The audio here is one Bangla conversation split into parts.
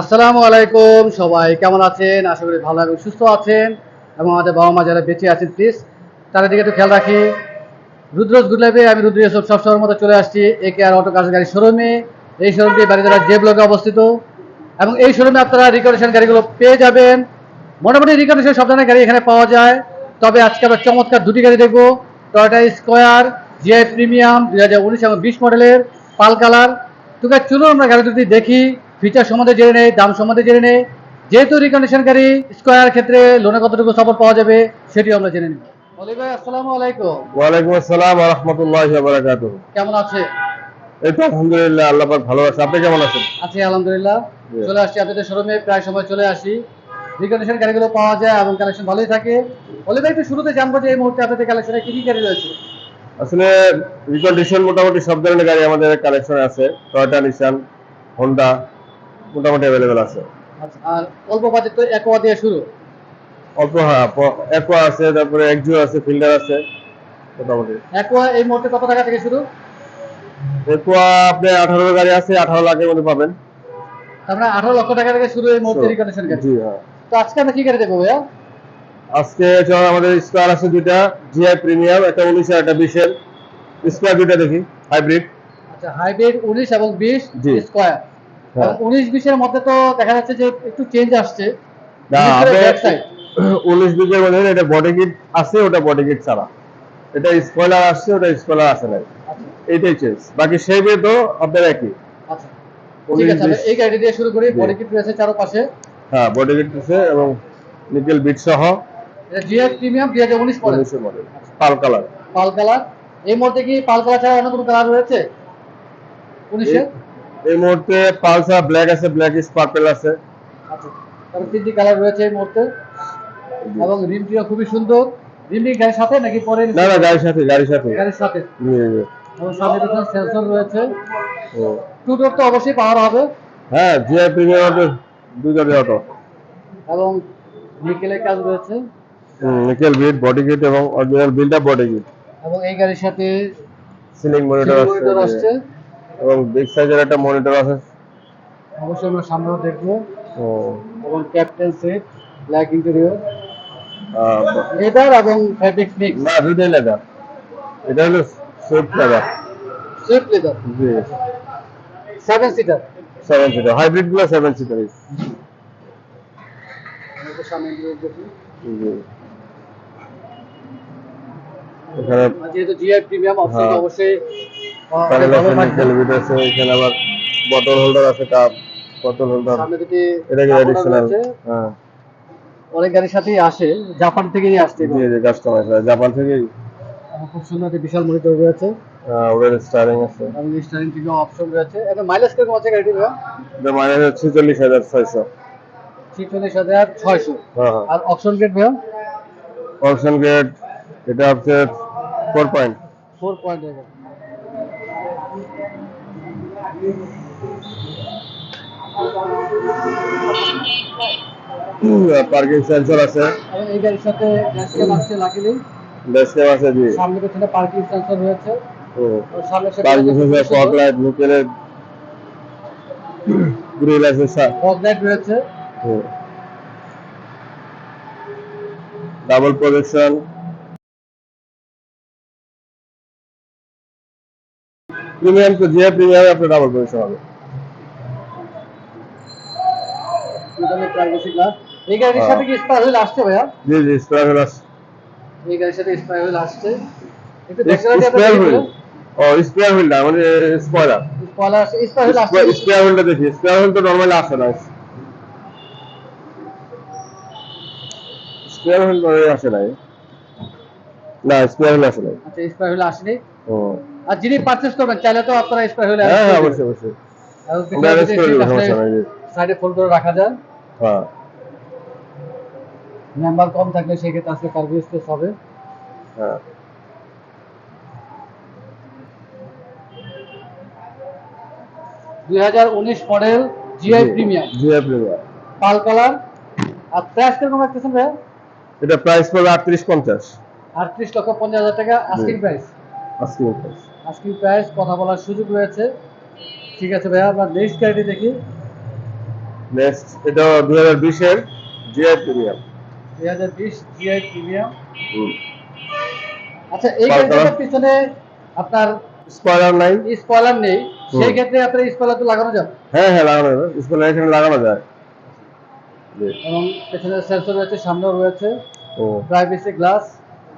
আসসালামু আলাইকুম, সবাই কেমন আছেন? আশা করি ভালো এবং সুস্থ আছেন এবং আমাদের বাবা মা যারা বেঁচে আছেন প্লিজ তাদের দিকে একটু খেয়াল রাখি। রুদ্রজ লাইফে আমি রুদ্র সব সবসময়ের মতো চলে আসছি এ কে আর অটো কাজ গাড়ি শোরুমে এই শোরুমটি বাড়িদারা যে ব্লকে অবস্থিত। এবং এই শোরুমে আপনারা রিকন্ডিশন গাড়িগুলো পেয়ে যাবেন। মোটামুটি রিকন্ডিশন সব ধরনের গাড়ি এখানে পাওয়া যায়। তবে আজকে আমরা চমৎকার দুটি গাড়ি দেখব। টয়টা স্কোয়ার জিআই প্রিমিয়াম দুই হাজার উনিশ এবং বিশ মডেলের পাল কালার। তোকে চলুন আমরা গাড়ি দুটি দেখি। ফিচার সম্বন্ধে জেনে নেই দাম সম্বন্ধে জেনে নেই যেহেতু রিকন্ডিশন গাড়ি স্কোয়ার ক্ষেত্রে লোনে কতটুকু সাপোর্ট পাওয়া যাবে সেটিও আমরা জেনে নিব অলি ভাই আসসালামু আলাইকুম। ওয়ালাইকুম আসসালাম রহমতুল্লাহ বারাকাত কেমন আছে? এই তো আলহামদুলিল্লাহ আল্লাহ পাক ভালো আছে। আপনি কেমন আছেন? আছি আলহামদুলিল্লাহ। জি। চলে আসছি আপনাদের শোরুমে প্রায় সময় চলে আসি। রিকন্ডিশন গাড়িগুলো পাওয়া যায় এবং কালেকশন ভালোই থাকে। অলি ভাই একটু শুরুতে জানব যে এই মুহূর্তে আপনাদের কালেকশনে কি কি গাড়ি রয়েছে? আসলে রিকন্ডিশন মোটামুটি সব ধরনের গাড়ি আমাদের কালেকশন আছে। টয়োটা নিসান হোন্ডা মোটামুটি অ্যাভেলেবেল আছে। আচ্ছা, আর অল্প বাজেট তো একোয়া দিয়ে শুরু? অল্প হ্যাঁ একোয়া আছে তারপরে একজু আছে ফিল্ডার আছে মোটামুটি। একোয়া এই মুহূর্তে কত টাকা থেকে শুরু? একোয়া আপনি আঠারো গাড়ি আছে আঠারো লাখের মধ্যে পাবেন। তারপরে আঠারো লক্ষ টাকা থেকে শুরু এই মুহূর্তে রিকন্ডিশন গাড়ি। জি হ্যাঁ। তো আজকে আমরা কি গাড়ি দেখব ভাইয়া? আজকে চল আমাদের স্কোয়ার আছে দুইটা জিআই প্রিমিয়াম একটা উনিশের একটা বিশের স্কোয়ার দুইটা দেখি হাইব্রিড আচ্ছা হাইব্রিড উনিশ এবং বিশ। স্কোয়ার। উনিশ বিশের মধ্যে তো দেখা যাচ্ছে যে একটু চেঞ্জ আসছে। উনিশ বিকের মধ্যে এটা বডি কিট আছে ওটা বডি কিট ছাড়া। এটা স্পয়লার আসছে ওটা স্পয়লার আসে নাই। আচ্ছা। এইটাই চেঞ্জ বাকি শেপে তো আপনার একই। আচ্ছা। ঠিক আছে এই গাড়ি দিয়ে শুরু করি। বডি কিট রয়েছে চারপাশে। হ্যাঁ বডি কিট আছে এবং নিকেল বিট সহ। এটা GS premium model model pearl colour pearl colour এই মুহূর্তে কি পাল কালার ছাড়া অন্য কোনো কালার রয়েছে? উনিশের এই মুহূর্তে পালসার ব্ল্যাক আছে ব্ল্যাক ইস পার্পল আছে। আচ্ছা তারপর তিনটি কালার রয়েছে এই মুহূর্তে। এবং রিমটিও খুবই সুন্দর। রিমটি গাড়ির সাথে নাকি পরে না না গাড়ির সাথে গাড়ির সাথে। গাড়ির সাথে। এবং সামনে পিছনে সেন্সর রয়েছে। ও। টু ডোর তো অবশ্যই পাওয়ার হবে। হ্যাঁ জিআই প্রিমিয়াম দুই গাড়ি অটো এবং নিকেলের কাজ রয়েছে। নিকেল বিট বডি কিট এবং original build up body kit এবং এই গাড়ির সাথে সিলিং মনিটর আসছে। এবং বিগ সাইজের একটা মনিটর আছে। অবশ্যই আমরা সামনেও দেখব। ও। এবং captain set black interior leather এবং ফ্যাব্রিক মিক্স না দুইটাই লেদার এটা হলো সুইফট লেদার সুইফট লেদার জি। সেভেন সিটার সেভেন সিটার হাইব্রিডগুলো সেভেন সিটার সামনে যেহেতু জিআই প্রিমিয়াম অপশন। অবশ্যই প্যানেল আছে নিকেল বিট আছে এখানে আবার বটল হোল্ডার আছে কাপ বটল হোল্ডার এটা কি অ্যাডিশনাল হ্যাঁ। অনেক গাড়ির সাথেই আসে জাপান থেকেই আসছে জি জি কাস্টমার জাপান থেকে খুব সুন্দর একটি বিশাল মনিটর রয়েছে। ওদের স্টারিং আছে। এবং স্টারিং থেকে অপশন রয়েছে। মাইলেজ আছে এটা হচ্ছে হ্যাঁ হ্যাঁ। আর অপশন গেট ভাইয়া অপশন গেট এটা হচ্ছে four point four point parking sensor আছে। এই গাড়ির সাথে ড্যাশক্যাম আসছে লাকিলি ডেস্কেম আছে জি। সামনে পেছনে পার্কিং সেন্সর রয়েছে। হুম ও সামনে পার্কিং সেন্সর ফগ লাইট নিকেলের গ্রিল আছে স্যার ফগ লাইট রয়েছে। ডাবল প্রজেকশন প্রিমিয়াম তো যে প্রিমিয়াম আপনার ডাবল প্রজেকশন হবে। পিছনে প্রাইভেসি গ্লাস এই গাড়ির হ্যাঁ। সাথে কি স্পার হুইল আসছে ভাইয়া? জি জি স্পেয়ার হুইল আছে এই গাড়ির সাথে স্পার হুইল আসছে। একটু দেখতে হুইল ও স্পেয়ার হুইল না মানে স্পয়লার স্পয়লার স্পার হুইল আসছে। হুইলটা দেখি হুইল তো নরমালি আসে না। স্পেয়ার হুইল নরমালি আসে নাই। না স্পেয়ার হুইল আসে নাই। আচ্ছা স্পার হুইল আসেনি। ও। আর যিনি পারচেজ করবেন চাইলে তো আপনারা স্পার হুইল হ্যাঁ হ্যাঁ অবশ্যই অবশ্যই। সাইডে ফোল্ড করে রাখা যায়। হ্যাঁ। নাম্বার কম থাকলে সেক্ষেত্রে আজকে কার্গো স্পেস হবে। হ্যাঁ। দুই হাজার উনিশ model GI premium pearl colour আর প্রাইস কীরকম রাখতেছেন ভাই এটা প্রাইস পড়বে আটত্রিশ পঞ্চাশ। আটত্রিশ লক্ষ পঞ্চাশ হাজার টাকা asking price price asking price কথা বলার সুযোগ রয়েছে। ঠিক আছে ভাইয়া আমরা নেক্সট গাড়িটি দেখি। নেক্সট এটা দুই হাজার বিশের জিআই প্রিমিয়াম দুই হাজার বিশ জিআই প্রিমিয়াম আচ্ছা এই গাড়িটার পিছনে আপনার স্পয়লার নাই। স্পয়লার নেই। সেই ক্ষেত্রে আপনার স্পয়লার তো লাগানো যাবে? হ্যাঁ হ্যাঁ লাগানো যাবে। স্পয়লার এখানে লাগানো যায়। এবং পেছনে সেন্সর রয়েছে সামনেও রয়েছে। ও। প্রাইভেসি গ্লাস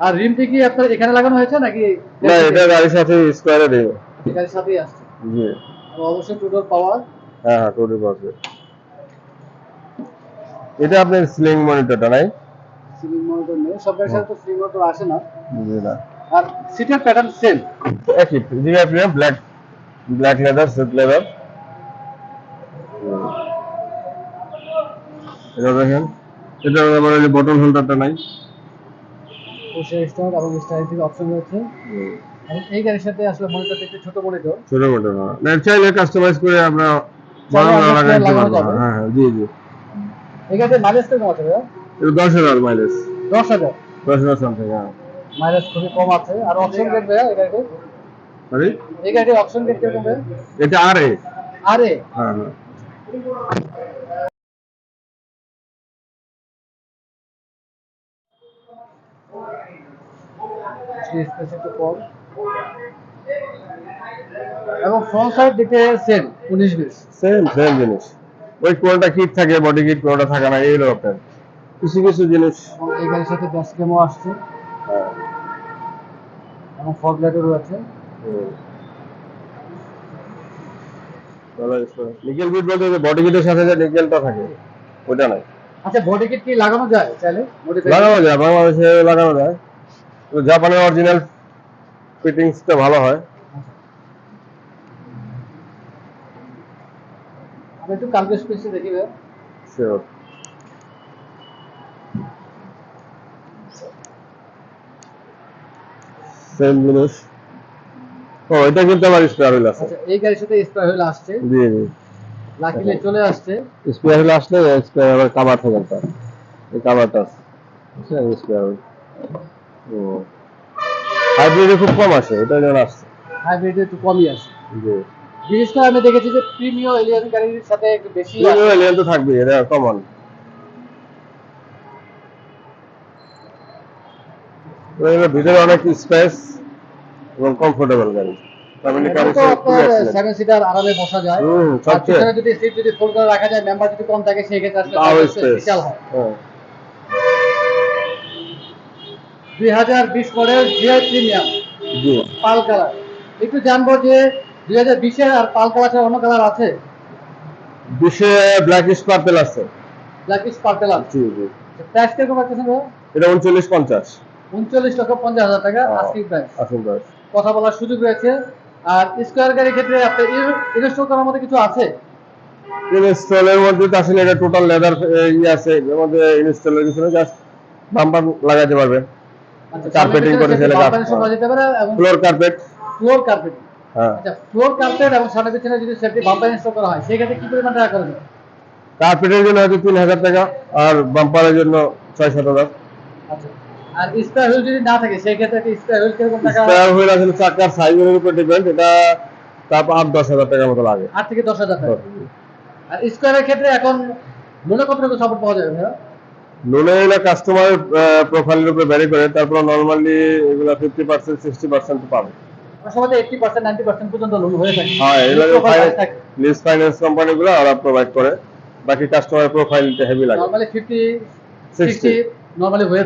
আর রিমটি কি আপনার এখানে লাগানো হয়েছে নাকি না এটা গাড়ির সাথে স্কোয়ারে দেবে। গাড়ির সাথেই আসছে? জি। অবশ্যই টু ডোর পাওয়ার হ্যাঁ হ্যাঁ টোটাল পারবে এটা আপনার স্লিং মনিটরটা নাই সিলিং মনিটর নেই সব গাড়ির সাথে তো সিলিং মনিটর আসে না। জি না। আর সিটের প্যাটার্ন সেম একই GI premium black black leather suit leather এটা দেখেন। এটা আবার এই বটন হোল্ডারটা নাই। স্টার্ট এবং স্টার্ট অপশন রয়েছে। এই গাড়ির সাথে আসলে মনিটর একটু ছোট মনিটর। ছোট মোটো না না চাইলে কাস্টমাইজ করে আমরা আমরা লাগাইতে পারব। হ্যাঁ হ্যাঁ জি জি। এই গাড়িতে মাইলেজ কেমন আছে দশ হাজার মাইলেজ দশ হাজার? দশ হাজার সামথিং হ্যাঁ। মাইলেজ খুবই কম আছে। আর অপশন ভাইয়া এই গাড়িতে? সরি এই গাড়ির অপশন কীরকম ভাইয়া? এটা আর এ আরে হ্যাঁ হ্যাঁ। স্পেস একটু কম এবং ফ্রন্ট সাইড দিকে সেম উনিশ বিশ। সেম সেম জিনিস। ওই কোনটা কিট থাকে বডি কিট কোনটা থাকে না এই আপনার। কিছু কিছু জিনিস। গাড়ির সাথে ড্যাশ ক্যামও আসছে। হ্যাঁ। এবং ফগ লাইটও রয়েছে। নিকেল কিট বলতে বডি কিটের সাথে যে নিকেলটা থাকে ওটা নাই। আচ্ছা বডি কিট কি লাগানো যায় চাইলে? লাগানো যায় বাংলাদেশে লাগানো যায়। জাপানের অরিজিনাল ফিটিংসটা ভালো হয়। আমি একটু কার্গো স্পেসে দেখি শিওর সেম জিনিস। ও এটা কিন্তু আমার স্পেয়ার হুইল আছে। আচ্ছা এই গাড়ির সাথে স্পেয়ার হুইল আসছে। জি জি। লাকিলে চলে আসছে। স্পেয়ার হুইল আসলে স্পেয়ার আবার কাভার থাকে একটা এই কাভারটা আছে। স্পেয়ার হুইল হাইব্রিডে খুব কম আসে এটা যেন আসছে হাইব্রিড একটু কমই আসে জি। বিশেষ করে আমি দেখেছি যে প্রিমিয়াম এলিয়ান গাড়ির সাথে একটু বেশি আসে। প্রিমিয়াম এলিয়ান তো থাকবে এটা কমন এর ভিতরে অনেক স্পেস এবং কমফোর্টেবল গাড়ি। ফ্যামিলি আপনার সেভেন সিটার আরামে বসা যায়। আর। পিছনে যদি সিট যদি ফুল করে রাখা যায় মেম্বার যদি কম থাকে সেই ক্ষেত্রে আসলে স্পেস বিশাল হয়। দুই হাজার বিশ model GI premium pearl colour. একটু জানব যে দুই হাজার বিশের আর পাল কালার ছাড়া অন্য কালার আছে? বিশে পার্পেল আছে। ব্ল্যাকিশ পার্পেল আছে। জি জি। প্রাইস কীরকম রাখতেছেন এটা উনচল্লিশ পঞ্চাশ। উনচল্লিশ লক্ষ পঞ্চাশ হাজার টাকা হ্যাঁ। আজকের প্রাইস আসুন প্রাইস কথা বলার সুযোগ রয়েছে। আর স্কোয়ার গাড়ির ক্ষেত্রে আপনার ইনস্টল করার মধ্যে কিছু আছে? ইনস্টলের মধ্যে তো আসলে এটা টোটাল লেদার ইয়ে আছে। এর মধ্যে ইনস্টলের কিছু জাস্ট বাম্পার লাগাতে পারবেন। আচ্ছা Carpeting করে এবং ফ্লোর কার্পেট ফ্লোর কার্পেট হ্যাঁ। আচ্ছা ফ্লোর কার্পেট এবং সামনে পিছনে যদি সেফটি বাম্পার ইনস্টল করা হয় কি পরিমাণ টাকা করে কার্পেটের জন্য হয়তো তিন হাজার টাকা আর বাম্পারের জন্য ছয় সাত হাজার। আচ্ছা আর স্পেয়ার হুইল যদি না থাকে সেই ক্ষেত্রে কি স্পেয়ার হুইল কীরকম টাকা? স্পেয়ার হুইল আসলে চাকার সাইজের উপর ডিপেন্ড এটা তারপর আট দশ হাজার টাকার মতো লাগে। আট থেকে দশ হাজার টাকা। আর স্কোয়ারের ক্ষেত্রে এখন মনে কতটুকু সাপোর্ট পাওয়া যাবে ভাইয়া? লোনে এগুলো কাস্টমার প্রোফাইলের উপরে ভ্যারি করে তারপর নর্মালি এগুলো ফিফটি পার্সেন্ট সিক্সটি পার্সেন্ট পাবে। হয়ে থাকে। এগুলো Profile থাকে। লিজ ফাইন্যান্স কোম্পানিগুলো ওরা প্রোভাইড করে বাকি কাস্টমার প্রোফাইলটা হেভি লাগে। নর্মালি ফিফটি 60 সিক্সটি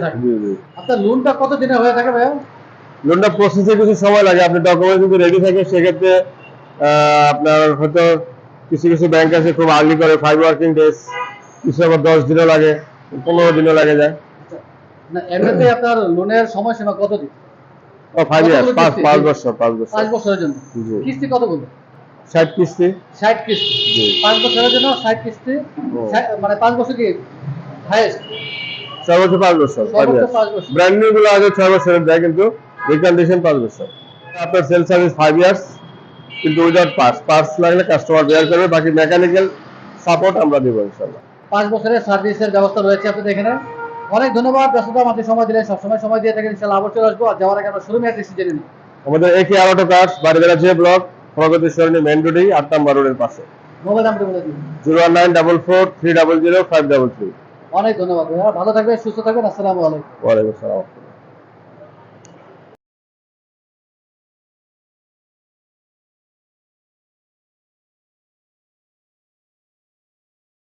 থাকে। জি জি। আপনার লোনটা কত দিনে হয়ে থাকে ভাইয়া? লোনটা প্রসেসে কিছু সময় লাগে আপনি ডকুমেন্ট যদি রেডি থাকে সেক্ষেত্রে আপনার হয়তো কিছু কিছু ব্যাংক আছে খুব আর্লি করে ফাইভ ওয়ার্কিং ডেজ কিছু আবার দশ দিনও লাগে। পনেরো দিনও লাগে যায়। না এমনিতে আপনার লোনের সময়সীমা কত দিন? ও ফাইভ কতগুলো পাঁচ পাঁচ বছর পাঁচ বছর। পাঁচ বছরের জন্য। কিস্তি কত বলবে ষাট কিস্তি। ষাট কিস্তি। পাঁচ বছরের জন্য ষাট কিস্তি। মানে পাঁচ বছর কি হাইয়েস্ট সর্বোচ্চ পাঁচ বছর সর্বোচ্চ পাঁচ বছর। ব্র্যান্ড নিউ গুলো আগে ছয় বছরের দেয় কিন্তু রিকন্ডিশন পাঁচ বছর। আপনার সেল সার্ভিস ফাইভ ইয়ার্স কিন্তু উইদাউট পাস লাগলে কাস্টমার বেয়ার করবে বাকি মেকানিক্যাল সাপোর্ট আমরা দিব ইনশাল্লাহ। পাঁচ বছরের সার্ভিসের ব্যবস্থা রয়েছে আপনাদের এখানে। অনেক ধন্যবাদ ব্যস্ততা আমাদের সময় দিলেন সবসময় সময় দিয়ে থাকেন। ইনশাল্লাহ আবার চলে আসব আর যাওয়ার আগে আমরা শুরু অ্যাড্রেস জেনে নিই। আমাদের একে আরোটো কার্স বাড়িবেলা যে ব্লক প্রগতি সরণি মেন রোডেই আট নাম্বার রোডের পাশে। মোবাইল নাম্বার বলে দিন। Zero one nine double four three double zero five double three. অনেক ধন্যবাদ ভালো থাকবেন সুস্থ থাকবেন। আসসালামু আলাইকুম। ওয়ালাইকুম আসসালাম।